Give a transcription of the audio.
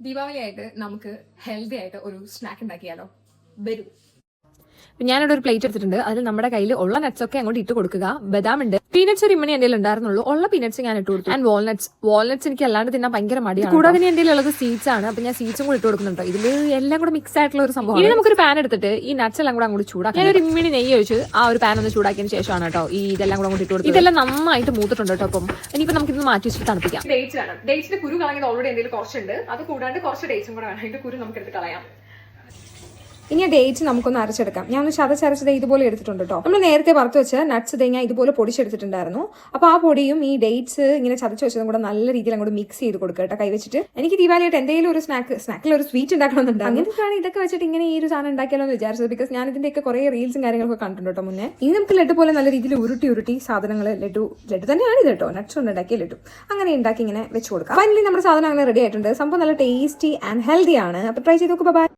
ദീപാവലി ആയിട്ട് നമുക്ക് ഹെൽത്തി ആയിട്ട് ഒരു സ്നാക്ക് ഉണ്ടാക്കിയാലോ? വരൂ. ഞാനിവിടെ ഒരു പ്ലേറ്റ് എടുത്തിട്ടുണ്ട്. അതിൽ നമ്മുടെ കയ്യിൽ ഉള്ള നട്ട്സ് ഒക്കെ അങ്ങോട്ട് ഇട്ട് കൊടുക്കുക. ബദാം ഉണ്ട് പീനട്സ് ഒരു ഇമ്മണി എന്റെ ഉണ്ടായിരുന്നുള്ളൂ. ഉള്ള പീനട്സ് ഞാൻ ഇട്ട് കൊടുത്തു. ആൻഡ് വാൾനട്സ് വാൾനട്സ് എനിക്ക് അല്ലാണ്ട് തിന്നാൻ ഭയങ്കര മടിയാണ് കൂടാതെ എന്റെ ഉള്ളത് സീഡ്സ് ആണ്. അപ്പൊ ഞാൻ സീഡ്സും കൂടി ഇട്ട് കൊടുക്കുന്നുണ്ട് ഇതിൽ എല്ലാം കൂടെ മിക്സ് ആയിട്ടുള്ള ഒരു സംഭവം ഇനി നമുക്കൊരു പാൻ എടുത്തിട്ട് ഈ നട്ട്സ് എല്ലാം കൂടെ അങ്ങോട്ട് ചൂടാക്കി. ഞാൻ ഒരു ഇമ്മിണി നെയ്യ് ഒഴിച്ച് ആ ഒരു പാൻ ഒന്ന് ചൂടാക്കിയതിന് ശേഷമാണ് കേട്ടോ ഈ ഇതെല്ലാം കൂടെ അങ്ങോട്ട് ഇട്ട് കൊടുത്തത്. ഇതെല്ലാം നന്നായിട്ട് മൂത്തിട്ടുണ്ട് കേട്ടോ അപ്പം. ഇനിയിപ്പോൾ നമുക്ക് ഇത് മാറ്റി വെച്ചിട്ട് തണുപ്പിക്കാം. ഡേറ്റ്സ് ആണ് ഡേറ്റ്സിന്റെ കുരു കളഞ്ഞത് ഓൾറെഡി എന്തെങ്കിലും കുറച്ചുണ്ട്. അത് കൂടാണ്ട് കുറച്ച് ഡേറ്റ്സും കൂടെ വേണം. അതിന്റെ കുരു നമുക്ക് എടുത്ത് കളയാം. ഇനി ആ ഡേറ്റ് നമുക്കൊന്ന് അരച്ചെടുക്കാം. ഞാൻ ഒന്ന് ചതച്ചരച്ചത് ഇതുപോലെ എടുത്തിട്ടുണ്ട് കേട്ടോ നമ്മൾ നേരത്തെ വറുത്ത് വെച്ച നട്ട്സ് തേങ്ങ ഇതുപോലെ പൊടിച്ചെടുത്തിട്ടുണ്ടായിരുന്നു. അപ്പോൾ ആ പൊടിയും ഈ ഡേറ്റ്സ് ഇങ്ങനെ ചതച്ച് വെച്ചതും കൂടെ നല്ല രീതിയിൽ അങ്ങോട്ട് മിക്സ് ചെയ്ത് കൊടുക്കുക കേട്ടോ കൈവച്ചിട്ട്. എനിക്ക് ദീപാലിയായിട്ട് എന്തെങ്കിലും ഒരു സ്നാക്ക് സ്നാക്കിൽ ഒരു സ്വീറ്റ് ഉണ്ടാക്കണമെന്നുണ്ട് അങ്ങനെയാണ് ഇതൊക്കെ വെച്ചിട്ട് ഇങ്ങനെ ഈ ഒരു സാധനം ഉണ്ടാക്കിയാലോ എന്ന് വിചാരിച്ചത്? ബിക്കോസ് ഞാൻ ഇതിന്റെയൊക്കെ കുറേ റീൽസും കാര്യങ്ങളൊക്കെ കണ്ടിട്ടുണ്ട് കേട്ടോ മുന്നേ. ഇനി നമുക്ക് ലഡു പോലെ നല്ല രീതിയിൽ ഉരുട്ടി ഉരുട്ടി സാധനങ്ങൾ ലഡു ലഡു തന്നെയാണ് ഇത് കേട്ടോ നട്ട്സ് കൊണ്ട് ഉണ്ടാക്കിയ ലഡു. അങ്ങനെ ഉണ്ടാക്കി ഇങ്ങനെ വെച്ച് കൊടുക്കാം. ഫൈനലി നമ്മുടെ സാധനം അങ്ങനെ റെഡി ആയിട്ടുണ്ട്. സംഭവം നല്ല ടേസ്റ്റി ആൻഡ് ഹെൽത്തി ആണ്. അപ്പോൾ ട്രൈ ചെയ്ത് നോക്കുക ബൈ